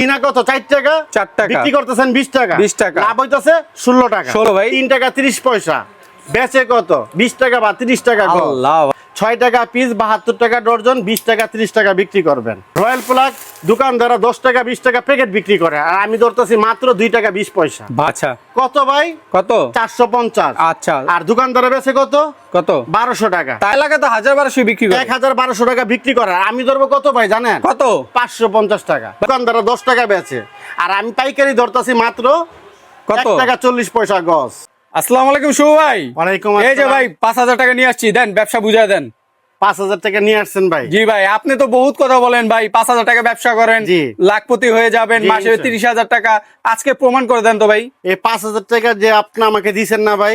কিনা কত? চার টাকা? চার টাকা। বিক্রি করতেছেন বিশ টাকা। 20 টাকা। লাভ হইতেছে ষোলো টাকা। 16 ভাই। তিন টাকা তিরিশ পয়সা। বেচে কত? বিশ টাকা বা তিরিশ টাকা আল্লাহ ছয় টাকা পিস বাহাত্তর টাকা ডর্জন বিশ টাকা ত্রিশ টাকা বিক্রি করবেন। রয়্যাল প্লাগ দোকানদাররা দশ টাকা বিশ টাকা প্যাকেট বিক্রি করে। আর আমি ধরতেছি মাত্র দুই টাকা বিশ পয়সা। আচ্ছা। কত ভাই? কত? চারশো পঞ্চাশ। আচ্ছা। আর দোকানদারে বেছে কত? কত? বারোশো টাকা। তা এলাকাতে হাজার বারোশো বিক্রি করে। এক হাজার বারোশো টাকা বিক্রি করে। আর আমি ধরবো কত ভাই জানেন? কত? পাঁচশো পঞ্চাশ টাকা। দোকানদাররা দশ টাকা বেছে আর আমি পাইকারি ধরতেছি মাত্র কত? টাকা চল্লিশ পয়সা গজ। আসসালামু আলাইকুম শুভ ভাই। ওয়ালাইকুম এই যে ভাই পাঁচ হাজার টাকা নিয়ে আসছি দেন ব্যবসা বুঝায় দেন। পাঁচ হাজার টাকা নিয়ে আসছেন ভাই। জি ভাই আপনি তো বহুত কথা বলেন ভাই পাঁচ হাজার টাকা ব্যবসা করেন। লাখপতি হয়ে যাবেন মাসে। তিরিশ হাজার টাকা। আজকে প্রমাণ করে দেন তো ভাই। এই পাঁচ হাজার টাকা যে আপনি আমাকে দিয়েছেন না ভাই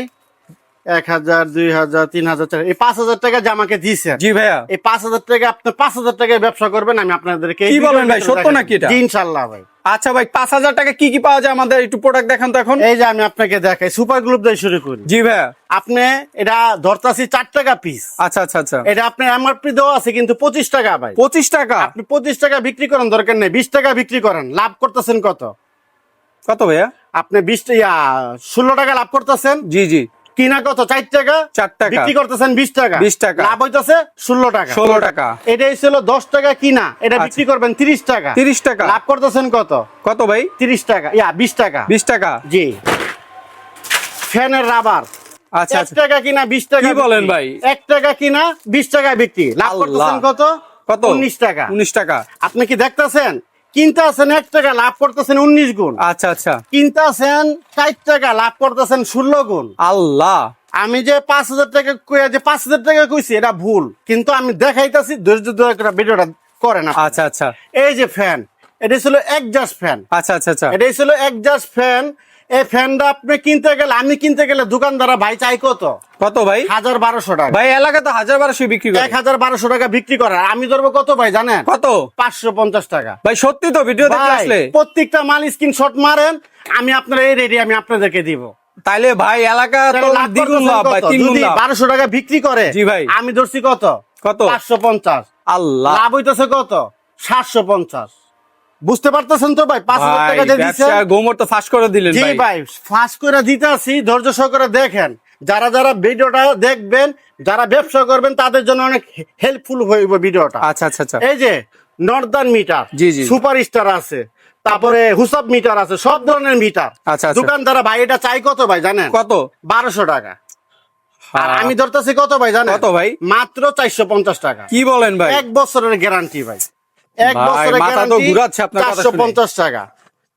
এক হাজার দুই হাজার তিন হাজার টাকা এই পাঁচ হাজার টাকা যে আমাকে দিয়েছেন জি ভাইয়া। এই পাঁচ হাজার টাকা আপনি পাঁচ হাজার টাকায় ব্যবসা করবেন আমি আপনাদেরকে কি বলেন ভাই, সত্য নাকি এটা? ইনশাল্লাহ ভাই। আচ্ছা ভাই পাঁচ হাজার টাকা কি কি পাওয়া যায় আমাদের? একটু প্রোডাক্ট দেখান তো এখন। এই যে আমি আপনাকে দেখাই সুপার গ্লুপ দিয়ে শুরু করি। জি ভাইয়া আপনি এটা ধরতাছি চার টাকা পিস আচ্ছা আচ্ছা আচ্ছা। এটা আপনার এমআরপি দেওয়া আছে কিন্তু পঁচিশ টাকা ভাই। পঁচিশ টাকা? আপনি পঁচিশ টাকা বিক্রি করেন দরকার নেই। বিশ টাকা বিক্রি করেন লাভ করতেছেন কত? কত ভাইয়া? আপনি বিশ ষোলো টাকা লাভ করতেছেন। জি জি। কিনা কত? চার টাকা? চার টাকা। বিক্রি করতেছেন বিশ টাকা। 20 টাকা। লাভ হইতেছে ষোলো টাকা। ষোলো টাকা। এটাই ছিল দশ টাকা কিনা। এটা আচ্ছা। বিক্রি করবেন তিরিশ টাকা। তিরিশ টাকা। লাভ করতেছেন কত? কত ভাই? তিরিশ টাকা। ইয়া বিশ টাকা। বিশ টাকা। জি। ফ্যানের রাবার। আচ্ছা আচ্ছা। টাকা কিনা বিশ টাকা কি বলেন ভাই? এক টাকা কিনা বিশ টাকা বিক্রি। লাভ করতেছেন কত? কত? উনিশ টাকা। উনিশ টাকা। আপনি কি দেখতেছেন? কিনতে আছেন এক টাকা লাভ করতেছেন উনিশ গুণ। আচ্ছা আচ্ছা। কিনতে আছেন ষাট টাকা লাভ করতেছেন ষোলো গুণ। আল্লাহ। আমি যে পাঁচ হাজার টাকা কইয়া যে পাঁচ হাজার টাকা কইছি এটা ভুল। কিন্তু আমি দেখাইতেছি ধৈর্য ধরে ভিডিওটা করে না আচ্ছা আচ্ছা। এই যে ফ্যান এটা ছিল একজাস্ট ফ্যান। আচ্ছা আচ্ছা আচ্ছা। এটাই ছিল একজাস্ট ফ্যান। এই ফ্যানটা আপনি কিনতে গেলে আমি কিনতে গেলে দোকানদারা ভাই চাই কত? কত ভাই? হাজার বারোশো টাকা। ভাই এলাকাতে হাজার বারোশো বিক্রি করে। এক হাজার বারোশো টাকা বিক্রি করে। আমি ধরবো কত ভাই জানেন? কত? পাঁচশো পঞ্চাশ টাকা। ভাই সত্যি তো ভিডিও আসলে। প্রত্যেকটা মাল স্ক্রিনশট মারেন আমি আপনার এই রেডি আমি আপনাদেরকে দিব। তাইলে ভাই এলাকা বারোশো টাকা বিক্রি করে জি ভাই। আমি ধরছি কত? কত? পাঁচশো পঞ্চাশ। আল্লাহ। লাভ হইতেছে কত? সাতশো পঞ্চাশ। বুঝতে পারতেছেন তো ভাই? পাঁচ হাজার টাকা যে দিচ্ছে গোমর তো ফাঁস করে দিলেন জি ভাই। ফাঁস করে দিতে আসি ধৈর্য সহকারে দেখেন। যারা যারা ভিডিওটা দেখবেন যারা ব্যবসা করবেন তাদের জন্য অনেক হেল্পফুল হইব ভিডিওটা। আচ্ছা আচ্ছা আচ্ছা। এই যে নর্দার্ন মিটার জি, জি। সুপার স্টার আছে। তারপরে হুসাব মিটার আছে সব ধরনের মিটার। আচ্ছা, আচ্ছা। দোকানদারা ভাই এটা চাই কত ভাই জানেন? কত? বারোশো টাকা। আর। আমি ধরতেছি কত ভাই জানেন? কত ভাই? মাত্র চারশো পঞ্চাশ টাকা। কি বলেন ভাই? এক বছরের গ্যারান্টি ভাই। এক বছরের গ্যারান্টি ঘুরাচ্ছে আপনার কথা চারশো শুনে। পঞ্চাশ টাকা।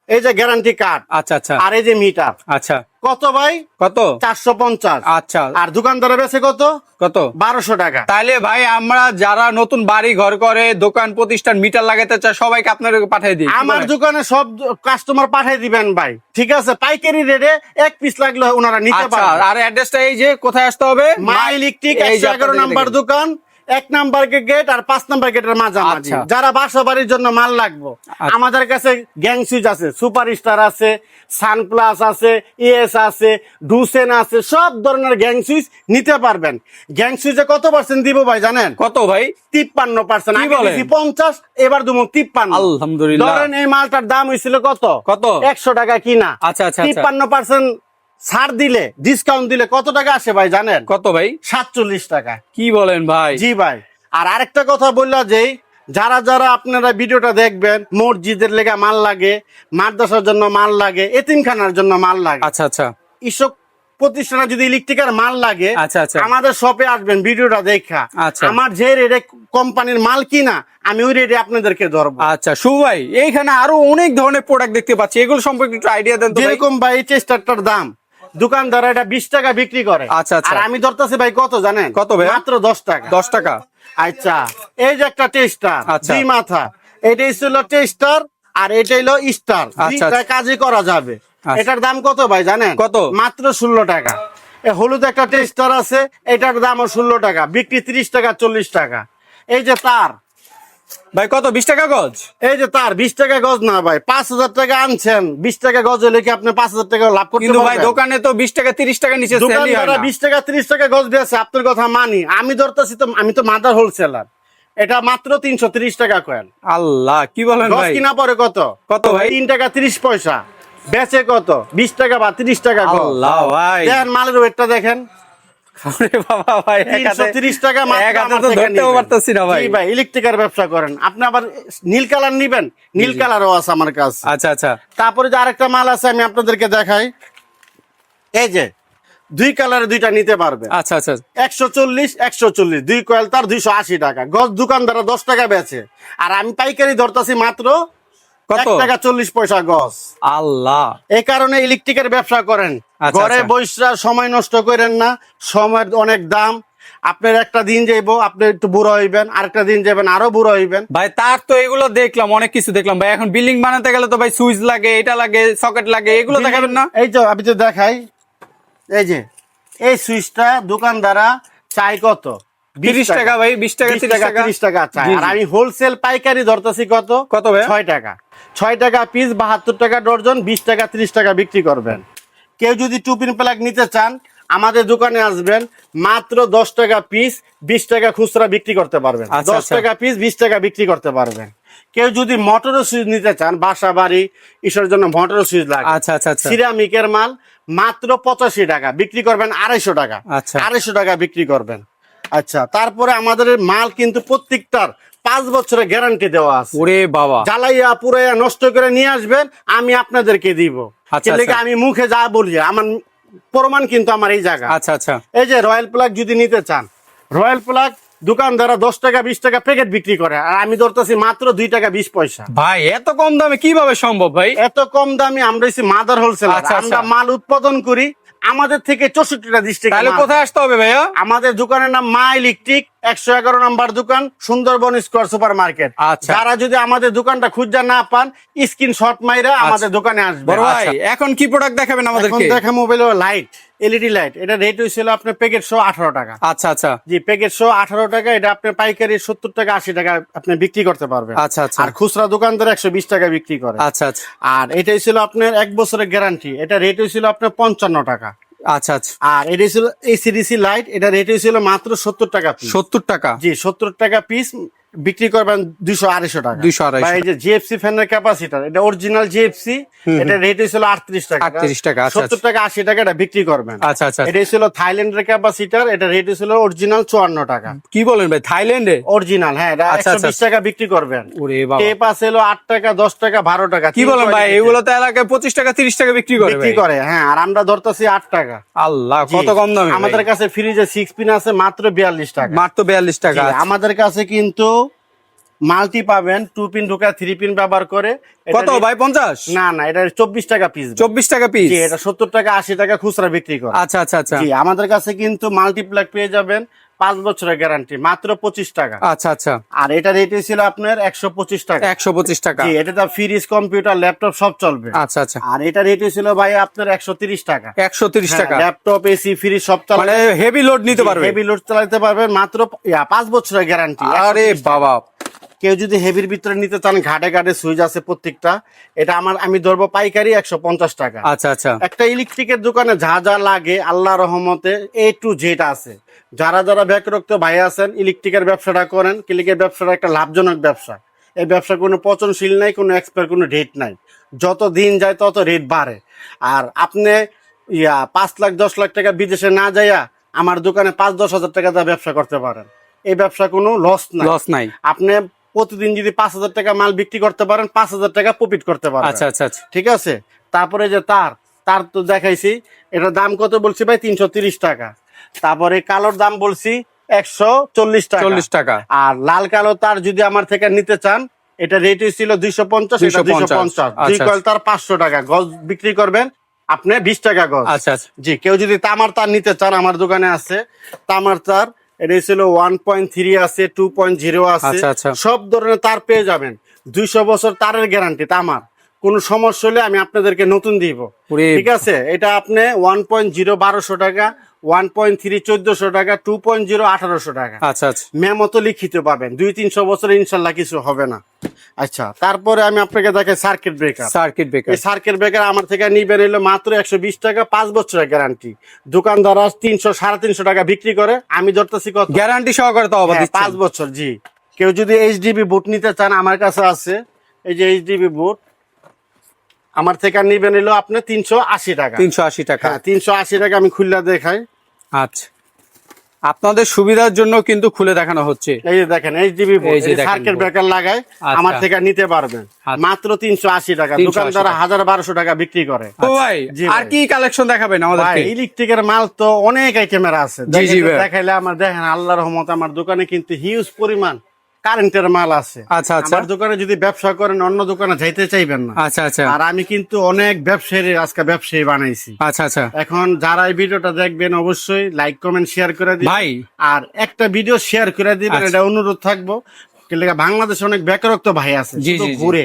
এই যে গ্যারান্টি কার্ড আচ্ছা আচ্ছা। আর এই যে মিটার আচ্ছা। কত ভাই? কত? চারশো পঞ্চাশ। আচ্ছা। আর দোকানদারে বেছে কত? কত? বারোশো টাকা। তাইলে ভাই আমরা যারা নতুন বাড়ি ঘর করে দোকান প্রতিষ্ঠান মিটার লাগাতে চায় সবাইকে আপনার পাঠিয়ে দিই আমার দোকানে সব কাস্টমার পাঠিয়ে দিবেন ভাই ঠিক আছে? পাইকারি রেটে এক পিস লাগলে ওনারা নিতে আচ্ছা পারবে। আর অ্যাড্রেসটা এই যে কোথায় আসতে হবে? মা ইলেকট্রিক একশো এগারো নাম্বার দোকান। এক নাম্বার গেট আর পাঁচ নাম্বার গেটের মাঝামাঝি। আচ্ছা। যারা বাসা বাড়ির জন্য মাল লাগবে আচ্ছা। আমাদের কাছে গ্যাং সুইচ আছে সুপার স্টার আছে সানপ্লাস আছে ইএস আছে ডুসেন আছে সব ধরনের গ্যাং সুইচ নিতে পারবেন। গ্যাং সুইচে কত পার্সেন্ট দিব ভাই জানেন? কত ভাই? তিপ্পান্ন পার্সেন্ট পঞ্চাশ এবার দেবো তিপ্পান্ন। আলহামদুলিল্লাহ। ধরেন এই মালটার দাম হয়েছিল কত? কত? একশো টাকা কিনা। আচ্ছা, আচ্ছা, আচ্ছা। তিপ্পান্ন পার্সেন্ট ছাড় দিলে ডিসকাউন্ট দিলে কত টাকা আসে ভাই জানেন? কত ভাই? সাতচল্লিশ টাকা। কি বলেন ভাই? জি ভাই। আর আরেকটা কথা বললা যে যারা যারা আপনারা ভিডিওটা দেখবেন মসজিদের লেগা মাল লাগে মাদ্রাসার জন্য মাল লাগে এতিমখানার জন্য মাল লাগে। আচ্ছা আচ্ছা। এসব প্রতিষ্ঠানে যদি ইলেকট্রিকের মাল লাগে আচ্ছা, আচ্ছা। আমাদের শপে আসবেন ভিডিওটা দেখা। আচ্ছা। আমার যে রেটে কোম্পানির মাল কিনা আমি ওই রেটে আপনাদেরকে ধরবো। আচ্ছা শু ভাই এইখানে আরও অনেক ধরনের প্রোডাক্ট দেখতে পাচ্ছি। এগুলো সম্পর্কে একটু আইডিয়া দেন যেরকম ভাই এই চেস্টারটার দাম। দোকানদার এটা বিশ টাকা বিক্রি করে আচ্ছা, আচ্ছা। আর আমি ধরতেছি ভাই কত জানেন কত ভাই? মাত্র দশ টাকা দশ টাকা আচ্ছা এই যে একটা টেস্টার আচ্ছা। দুই মাথা এটাই ছিল টেস্টার আর এটা হলো স্টার আচ্ছা, দুইটা কাজে করা যাবে আচ্ছা। এটার দাম কত ভাই জানেন কত? মাত্র ষোলো টাকা এ হলুদ একটা টেস্টার আছে এটার দামও ষোলো টাকা বিক্রি ত্রিশ টাকা চল্লিশ টাকা এই যে তার ভাই কত? বিশ টাকা গজ? এই যে তার বিশ টাকা গজ না ভাই পাঁচ হাজার টাকা আনছেন। বিশ টাকা গজ হলে কি আপনি পাঁচ হাজার টাকা লাভ করতে ভাই দোকানে তো বিশ টাকা তিরিশ টাকা নিচে। বিশ টাকা ত্রিশ টাকা গজ দিয়েছে আপনার কথা মানি। আমি ধরতেছি তো আমি তো মাদার হোলসেলার এটা মাত্র তিনশো তিরিশ টাকা কয়েল আল্লাহ কি বলেন ভাই? কিনা পরে কত? কত ভাই? তিন টাকা তিরিশ পয়সা। বেচে কত? বিশ টাকা বা তিরিশ টাকা আল্লাহ ভাই। মালের ওয়েটটা দেখেন। বাবা ভাই এক তিনশো হাতে- তিরিশ টাকা মাত্র এক হাতে আমার তো ধরতেও নিবেন। না ভাই। ভাই ইলেকট্রিকের ব্যবসা করেন। আপনি আবার নীল কালার নিবেন? নীল কালারও আছে আমার কাছে। আচ্ছা আচ্ছা। তারপরে যে আরেকটা মাল আছে আমি আপনাদেরকে দেখাই। এই যে দুই কালারে দুইটা নিতে পারবে। আচ্ছা আচ্ছা। একশো চল্লিশ একশো চল্লিশ। দুই কয়েল তার দুইশো আশি টাকা। গজ দোকানদার দশ টাকা বেচে। আর আমি পাইকারি ধরতেছি মাত্র কত? টাকা চল্লিশ পয়সা গজ। আল্লাহ। এই কারণে ইলেকট্রিকের ব্যবসা করেন। আচ্ছা, ঘরে আচ্ছা। সময় নষ্ট করেন না সময়ের অনেক দাম। আপনার একটা দিন যাইবো আপনি একটু বুড়ো হইবেন আরেকটা দিন যাবেন আরও বুড়ো হইবেন। ভাই তার তো এগুলো দেখলাম অনেক কিছু দেখলাম। ভাই এখন বিল্ডিং বানাতে গেলে তো ভাই সুইচ লাগে এটা লাগে সকেট লাগে এগুলো দেখাবেন না? এই তো আমি তো দেখাই। এই যে এই সুইচটা দোকানদারা চাই কত? 30 টাকা। ভাই, 20 টাকা, 30 টাকা। তিরিশ টাকা চাই। আর আমি হোলসেল পাইকারি ধরতেছি কত? কত ভাই? ছয় টাকা। ছয় টাকা পিস বাহাত্তর টাকা ডর্জন বিশ টাকা ত্রিশ টাকা বিক্রি করবেন। কেউ যদি টুপিন প্লাগ নিতে চান আমাদের দোকানে আসবেন মাত্র দশ টাকা পিস বিশ টাকা খুচরা বিক্রি করতে পারবেন। আচ্ছা, দশ আচ্ছা। টাকা পিস বিশ টাকা বিক্রি করতে পারবেন। কেউ যদি মোটরও সুইচ নিতে চান বাসা বাড়ি ইসের জন্য মোটরও সুইচ লাগে। আচ্ছা আচ্ছা আচ্ছা। সিরামিকের মাল মাত্র পঁচাশি টাকা বিক্রি করবেন আড়াইশো টাকা। আচ্ছা। আড়াইশো টাকা বিক্রি করবেন। আচ্ছা তারপরে আমাদের মাল কিন্তু প্রত্যেকটার পাঁচ বছরের গ্যারান্টি দেওয়া আছে। ওরে বাবা। জ্বালাইয়া পুরাইয়া নষ্ট করে নিয়ে আসবেন আমি আপনাদেরকে দিব। আচ্ছা, আচ্ছা। আমি মুখে যা বলি আমার প্রমাণ কিন্তু আমার এই জায়গা। আচ্ছা আচ্ছা। এই যে রয়্যাল প্লাগ যদি নিতে চান রয়্যাল প্লাগ দোকানদারা দশ টাকা বিশ টাকা প্যাকেট বিক্রি করে আর আমি ধরতেছি মাত্র দুই টাকা বিশ পয়সা। ভাই এত কম দামে কীভাবে সম্ভব ভাই? এত কম দামে আমরা মাদার হোলসেল আচ্ছা। আমরা মাল উৎপাদন করি আমাদের থেকে চৌষট্টিটা ডিস্ট্রিক্ট তাহলে কোথায় আসতে হবে ভাইয়া? আমাদের দোকানের নাম মা ইলেকট্রিক একশো এগারো নাম্বার দোকান সুন্দরবন স্কোয়ার সুপার মার্কেট আচ্ছা। যারা যদি আমাদের দোকানটা খুঁজা না পান স্ক্রিন শট মাইরা আমাদের দোকানে আসবে। ভাই এখন কি প্রোডাক্ট দেখাবেন আমাদের দেখা মোবাইল লাইট এলইডি লাইট এটা রেট হয়েছিল আপনার প্যাকেট শো আঠারো টাকা। আচ্ছা আচ্ছা। জি প্যাকেট শো আঠারো টাকা এটা আপনার পাইকারি সত্তর টাকা আশি টাকা আপনি বিক্রি করতে পারবেন। আচ্ছা, আচ্ছা। আর খুচরা দোকানদার একশো বিশ টাকা বিক্রি করে। আচ্ছা আচ্ছা। আর এটাই ছিল আপনার এক বছরের গ্যারান্টি এটা রেট হয়েছিল আপনার পঞ্চান্ন টাকা। আচ্ছা আচ্ছা। আর এটা ছিল এসিডিসি লাইট এটা রেট হয়েছিল মাত্র সত্তর টাকা সত্তর টাকা? জি সত্তর টাকা পিস বিক্রি করবেন দুইশো আড়াইশো টাকা। 200 250 বা এই যে জিএফসি ফ্যানের ক্যাপাসিটার এটা অরিজিনাল জিএফসি এটা রেট হয়েছিল আটত্রিশ টাকা। 38 টাকা, আচ্ছা, সত্তর টাকা আশি টাকা এটা বিক্রি করবেন। আচ্ছা আচ্ছা এটা ছিল থাইল্যান্ডের ক্যাপাসিটার এটা রেট হয়েছিল অরিজিনাল চুয়ান্ন টাকা। কি বলেন ভাই থাইল্যান্ডে অরিজিনাল হ্যাঁ এটা আচ্ছা, একশো আচ্ছা, বিশ টাকা বিক্রি করবেন। টেপ আছে হলো আট টাকা দশ টাকা বারো টাকা কি বলেন ভাই এগুলো তো এলাকায় পঁচিশ টাকা তিরিশ টাকা বিক্রি করে বিক্রি করে হ্যাঁ আর আমরা ধরতেছি আট টাকা। আল্লাহ কত কম দামে আমাদের কাছে ফ্রিজে সিক্স পিন আছে মাত্র বিয়াল্লিশ টাকা। মাত্র বিয়াল্লিশ টাকা আমাদের কাছে কিন্তু মাল্টি পাবেন টু পিন ঢোকা থ্রি পিন ব্যবহার করে। কত ভাই পঞ্চাশ? না না এটা চব্বিশ টাকা পিস চব্বিশ টাকা পিস এটা সত্তর টাকা আশি টাকা খুচরা বিক্রি করে। আচ্ছা আচ্ছা আচ্ছা। আমাদের কাছে কিন্তু মাল্টিপ্লাক পেয়ে যাবেন পাঁচ বছরের গ্যারান্টি মাত্র পঁচিশ টাকা। আচ্ছা আচ্ছা। আর এটা রেট ছিল আপনার একশো পঁচিশ টাকা। একশো পঁচিশ টাকা। এটা ফ্রিজ কম্পিউটার ল্যাপটপ সব চলবে। আচ্ছা আচ্ছা। আর এটা রেট ছিল ভাই আপনার একশো তিরিশ টাকা। একশো তিরিশ টাকা। ল্যাপটপ এসি ফ্রিজ সব মানে হেভি লোড নিতে পারবে। হেভি লোড চালাতে পারবেন মাত্র পাঁচ বছরের গ্যারান্টি আরে বাবা কেউ যদি হেভির ভিতরে নিতে চান ঘাটে ঘাটে সুইচ আছে প্রত্যেকটা এটা আমার আমি ধরবো পাইকারি একশো পঞ্চাশ টাকা। আচ্ছা আচ্ছা। একটা ইলেকট্রিকের দোকানে যা যা লাগে আল্লাহ রহমতে এ টু জেড আছে। যারা যারা ব্যাকরক্ত ভাই আছেন ইলেকট্রিকের ব্যবসাটা করেন ক্লিকের ব্যবসাটা একটা লাভজনক ব্যবসা। এই ব্যবসা কোনো পচনশীল নাই কোনো এক্সপায়ার কোনো রেট নাই। যত দিন যায় তত রেট বাড়ে। আর আপনি ইয়া পাঁচ লাখ দশ লাখ টাকা বিদেশে না যাইয়া আমার দোকানে পাঁচ দশ হাজার টাকা দিয়ে ব্যবসা করতে পারেন। এই ব্যবসা কোনো লস নাই। লস নাই। আপনি প্রতিদিন যদি পাঁচ হাজার টাকা মাল বিক্রি করতে পারেন পাঁচ হাজার টাকা প্রফিট করতে পারেন আচ্ছা আচ্ছা আচ্ছা। ঠিক আছে? তারপরে যে তার তার তো দেখাইছি এটার দাম কত বলছি ভাই? তিনশো তিরিশ টাকা। তারপরে কালোর দাম বলছি একশো চল্লিশ টাকা। চল্লিশ টাকা। আর লাল কালো তার যদি আমার থেকে নিতে চান এটা রেট ছিল দুইশো পঞ্চাশ এটা দুইশো পঞ্চাশ। দুই আচ্ছা, কয়েল তার পাঁচশো টাকা। গজ বিক্রি করবেন আপনি বিশ টাকা গজ। আচ্ছা আচ্ছা। জি কেউ যদি তামার তার নিতে চান আমার দোকানে আছে তামার তার এটা ছিল ওয়ান পয়েন্ট থ্রি আছে টু পয়েন্ট জিরো আছে। আচ্ছা, আচ্ছা। সব ধরনের তার পেয়ে যাবেন। দুইশো বছর তারের গ্যারান্টি তামার কোনো সমস্যা হলে আমি আপনাদেরকে নতুন দিব। ঠিক আছে? এটা আপনি ওয়ান পয়েন্ট জিরো বারোশো টাকা ওয়ান পয়েন্ট থ্রি চোদ্দশো টাকা টু পয়েন্ট জিরো আঠারোশো টাকা। আচ্ছা আচ্ছা। মেমতো লিখিত পাবেন। দুই তিনশো বছরে ইনশাল্লাহ কিছু হবে না। আচ্ছা তারপরে আমি আপনাকে দেখাই সার্কিট ব্রেকার সার্কিট ব্রেকার এই সার্কেল ব্রেকার আমার থেকে নিবেন এলো মাত্র একশো বিশ টাকা পাঁচ বছরের গ্যারান্টি দোকানদার তিনশো সাড়ে তিনশো টাকা বিক্রি করে আমি ধরতেছি কত? গ্যারান্টি সহকারে তো হ্যাঁ, পাঁচ বছর জি। কেউ যদি এইচডিবি বুট নিতে চান আমার কাছে আছে। এই যে এইচডিবি বুট আমার থেকে নিবেন নিল আপনি তিনশো আশি টাকা। তিনশো আশি টাকা। হ্যাঁ তিনশো আশি টাকা আমি খুললা দেখাই। আচ্ছা। আপনাদের সুবিধার জন্য কিন্তু খুলে দেখানো হচ্ছে। এই যে দেখেন এইচডিবি সার্কেট। ব্রেকার লাগাই আচ্ছা। আমার থেকে নিতে পারবেন। আচ্ছা। মাত্র তিনশো আশি টাকা। 380 দোকানদার হাজার বারোশো টাকা বিক্রি করে। ভাই আর কি কালেকশন দেখাবেন ভাই আমাদেরকে ইলেকট্রিকের মাল তো অনেক আইটেমের আছে। দেখাইলে- দেখাইলে আমার দেখেন আল্লাহর রহমত আমার দোকানে কিন্তু হিউজ পরিমাণ কারেন্টের মাল আছে। আচ্ছা আচ্ছা। আমার দোকানে যদি ব্যবসা করেন অন্য দোকানে যাইতে চাইবেন না। আচ্ছা আচ্ছা। আর আমি কিন্তু অনেক ব্যবসায়ী আজকে ব্যবসায়ী বানাইছি। আচ্ছা আচ্ছা। এখন যারা এই ভিডিওটা দেখবেন অবশ্যই লাইক কমেন্ট শেয়ার করে দিবেন। ভাই। আর একটা ভিডিও শেয়ার করে দিবেন আচ্ছা। এটা অনুরোধ থাকব। বাংলাদেশে অনেক বেকারত্ব ভাই আছে। ঘুরে।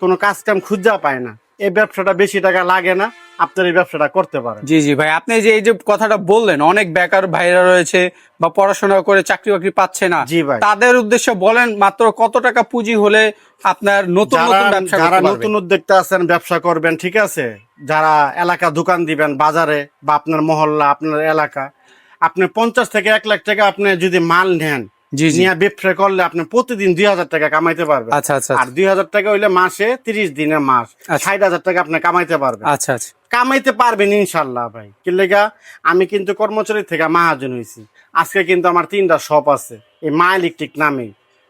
কোনো কাজ কাম খুঁজা পায় না। এই ব্যবসাটা বেশি টাকা লাগে না। আপনার এই ব্যবসাটা করতে পারেন। জি জি ভাই। আপনি যে এই যে কথাটা বললেন অনেক বেকার ভাইরা রয়েছে বা পড়াশোনা করে চাকরি বাকরি পাচ্ছে না। জি ভাই। তাদের উদ্দেশ্যে বলেন মাত্র কত টাকা পুঁজি হলে আপনার নতুন ব্যবসা যারা নতুন উদ্যোক্তা আছেন ব্যবসা করবেন ঠিক আছে? যারা এলাকা দোকান দিবেন বাজারে বা আপনার মহল্লা আপনার এলাকা আপনি পঞ্চাশ থেকে এক লাখ টাকা আপনি যদি মাল নেন নিয়ে ব্যবসা করলে আপনি প্রতিদিন দুই হাজার টাকা কামাইতে পারবেন। আচ্ছা আচ্ছা আর দুই হাজার টাকা হইলে মাসে তিরিশ দিনে মাস। আচ্ছা। ষাট হাজার টাকা আপনি কামাইতে পারবেন। আচ্ছা আচ্ছা। কামাইতে পারবেন ইনশাল্লাহ ভাই। কি লেগা? আমি কিন্তু কর্মচারী থেকে মাহাজন হয়েছি আজকে কিন্তু আমার তিনটা শপ আছে। এই মা ইলেকট্রিক নামে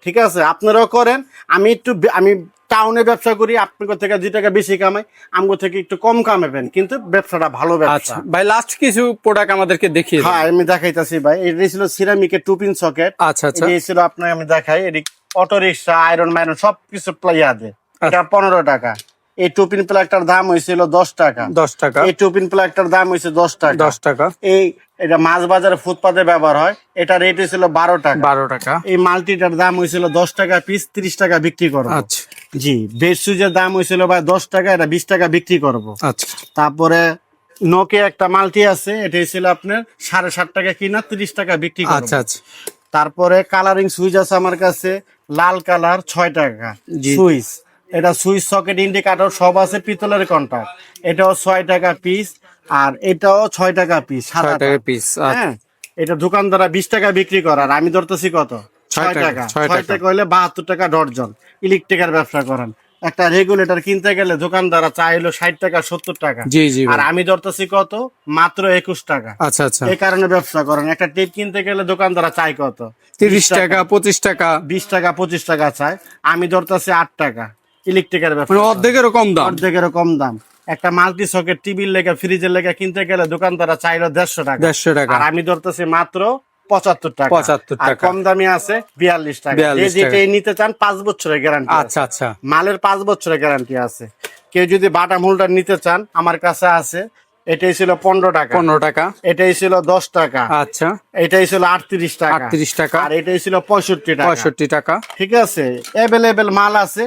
ঠিক আছে? আপনারাও করেন। আমি একটু আমি টাউনে ব্যবসা করি আপনার থেকে দুই টাকা বেশি কামাই আমগো থেকে একটু কম কামাবেন কিন্তু ব্যবসাটা ভালো আচ্ছা ব্যবসা। ভাই লাস্ট কিছু প্রোডাক্ট আমাদেরকে দেখিয়ে দিন। হ্যাঁ আমি দেখাইতাছি ভাই। এটা ছিল সিরামিকের টুপিন সকেট আচ্ছা আচ্ছা। এই ছিল আপনার আমি দেখাই এটি অটো রিক্সা আয়রন মাইরন সব কিছু প্লাইয়া দেয় এটা পনেরো টাকা। এই টুপিন প্লাগটার দাম হয়েছিল দশ টাকা। দশ টাকা। এই টুপিন প্লাগটার দাম হয়েছে দশ টাকা। দশ টাকা। এই এটা মাছ বাজারে ফুটপাতে ব্যবহার হয়। এটা রেট হয়েছিল বারো টাকা। বারো টাকা। এই মাল্টিটার দাম হয়েছিল দশ টাকা পিস ত্রিশ টাকা বিক্রি করব আচ্ছা। জি বেড সুজের দাম হয়েছিল ভাই দশ টাকা এটা বিশ টাকা বিক্রি করব। আচ্ছা। তারপরে নকে একটা মাল্টি আছে এটা ছিল আপনার সাড়ে সাত টাকা কিনা তিরিশ টাকা বিক্রি আচ্ছা আচ্ছা। তারপরে কালারিং সুইচ আছে আমার কাছে লাল কালার ছয় টাকা। সুইচ এটা সুইচ সকেট ইন্ডিকেটর সব আছে পিতলের কন্টাক্ট এটাও ছয় টাকা পিস আর এটাও ছয় টাকা পিস ছয় টাকা পিস হ্যাঁ এটা দোকানদারা বিশ টাকা বিক্রি করার আর আমি ধরতেছি কত? ছয় টাকা, ছয় টাকা। বাহাত্তর টাকা ডর্জন। ইলেকট্রিকের ব্যবসা করেন। একটা রেগুলেটর কিনতে গেলে দোকানদারা চাইলো ষাট টাকা সত্তর টাকা। জি জি আর আমি ধরতেছি কত? মাত্র একুশ টাকা। আচ্ছা আচ্ছা। এই কারণে ব্যবসা করেন। একটা টেপ কিনতে গেলে দোকানদারা চাই কত? তিরিশ টাকা পঁচিশ টাকা। বিশ টাকা পঁচিশ টাকা চায়। আমি ধরতেছি আট টাকা। ইলেকট্রিকের ব্যবসা মানে অর্ধেকেরও কম দাম। অর্ধেকেরও কম দাম। একটা মাল্টি সকেট টিভির লেগে ফ্রিজের লেগে কিনতে গেলে দোকানদারা চাইলো দেড়শো টাকা। দেড়শো টাকা। আর আমি ধরতেছি মাত্র পঁচাত্তর টাকা। পঁচাত্তর টাকা। কম দামি আছে বিয়াল্লিশ টাকা। 42 যে টাকা। যেটাই নিতে চান পাঁচ বছরের গ্যারান্টি আচ্ছা আচ্ছা। মালের পাঁচ বছরের গ্যারান্টি আছে। কেউ যদি বাটা হোল্ডার নিতে চান আমার কাছে আছে। এটাই ছিল পনেরো টাকা। পনেরো টাকা। এটাই ছিল দশ টাকা। আচ্ছা। এটাই ছিল আটত্রিশ টাকা। আটত্রিশ টাকা। আর এটাই ছিল পঁয়ষট্টি টাকা। পঁয়ষট্টি টাকা। ঠিক আছে? অ্যাভেলেবেল মাল আছে।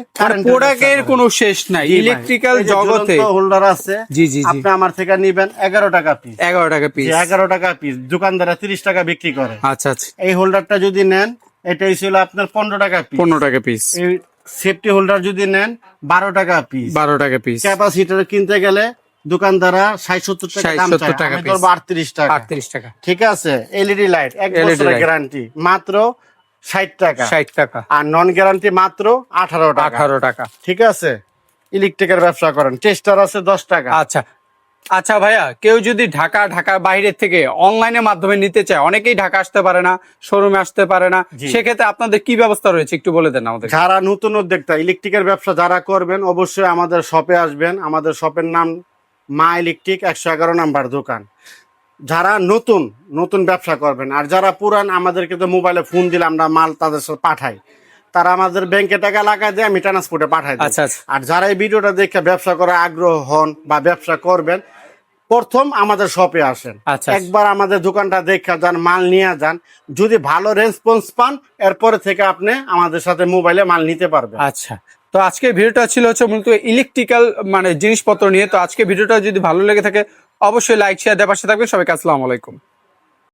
প্রোডাক্টের কোনো শেষ নাই। ইলেকট্রিক্যাল জগতে। হোল্ডার আছে। জি জি আপনি আমার থেকে নিবেন এগারো টাকা পিস এগারো টাকা পিস এগারো টাকা পিস দোকানদারা তিরিশ টাকা বিক্রি করে। আচ্ছা আচ্ছা। এই হোল্ডারটা যদি নেন এটাই ছিল আপনার পনেরো টাকা পিস পনেরো টাকা পিস এই সেফটি হোল্ডার যদি নেন বারো টাকা পিস বারো টাকা পিস ক্যাপাসিটার কিনতে গেলে দোকানদারা ষাট সত্তর টাকা দাম টাকা। ধরবো আটত্রিশ টাকা। আটত্রিশ টাকা। ঠিক আছে? এলইডি লাইট এক LED বছরের গ্যারান্টি মাত্র ষাট টাকা। ষাট টাকা। আর নন গ্যারান্টি মাত্র আঠারো টাকা। আঠারো টাকা। ঠিক আছে? ইলেকট্রিকের ব্যবসা করেন। টেস্টার আছে দশ টাকা। আচ্ছা। আচ্ছা ভাইয়া কেউ যদি ঢাকা ঢাকার বাইরে থেকে অনলাইনের মাধ্যমে নিতে চায় অনেকেই ঢাকা আসতে পারে না শোরুমে আসতে পারে না। সেক্ষেত্রে আপনাদের কি ব্যবস্থা রয়েছে? একটু বলে দেন আমাদের। যারা নতুন উদ্যোক্তা ইলেকট্রিকের ব্যবসা যারা করবেন অবশ্যই আমাদের শপে আসবেন। আমাদের শপের নাম মা ইলেকট্রিক একশো এগারো নাম্বার দোকান যারা নতুন নতুন ব্যবসা করবেন আর যারা পুরান আমাদেরকে তো মোবাইলে ফোন দিলে আমরা মাল তাদের সাথে পাঠাই তারা আমাদের ব্যাংকে টাকা লাগায় দেয় আমি ট্রান্সপোর্টে পাঠাই দিই। আচ্ছা, আচ্ছা। আর যারা এই ভিডিওটা দেখে ব্যবসা করার আগ্রহ হন বা ব্যবসা করবেন প্রথম আমাদের শপে আসেন আচ্ছা। একবার আমাদের দোকানটা দেখে যান মাল নিয়ে যান যদি ভালো রেসপন্স পান এরপরে থেকে আপনি আমাদের সাথে মোবাইলে মাল নিতে পারবেন আচ্ছা তো আজকে ভিডিওটা ছিল হচ্ছে মূলত ইলেকট্রিক্যাল মানে জিনিসপত্র নিয়ে। তো আজকে ভিডিওটা যদি ভালো লেগে থাকে, অবশ্যই লাইক শেয়ার দেওয়ার পাশে থাকবেন। সবাইকে আসসালামু আলাইকুম।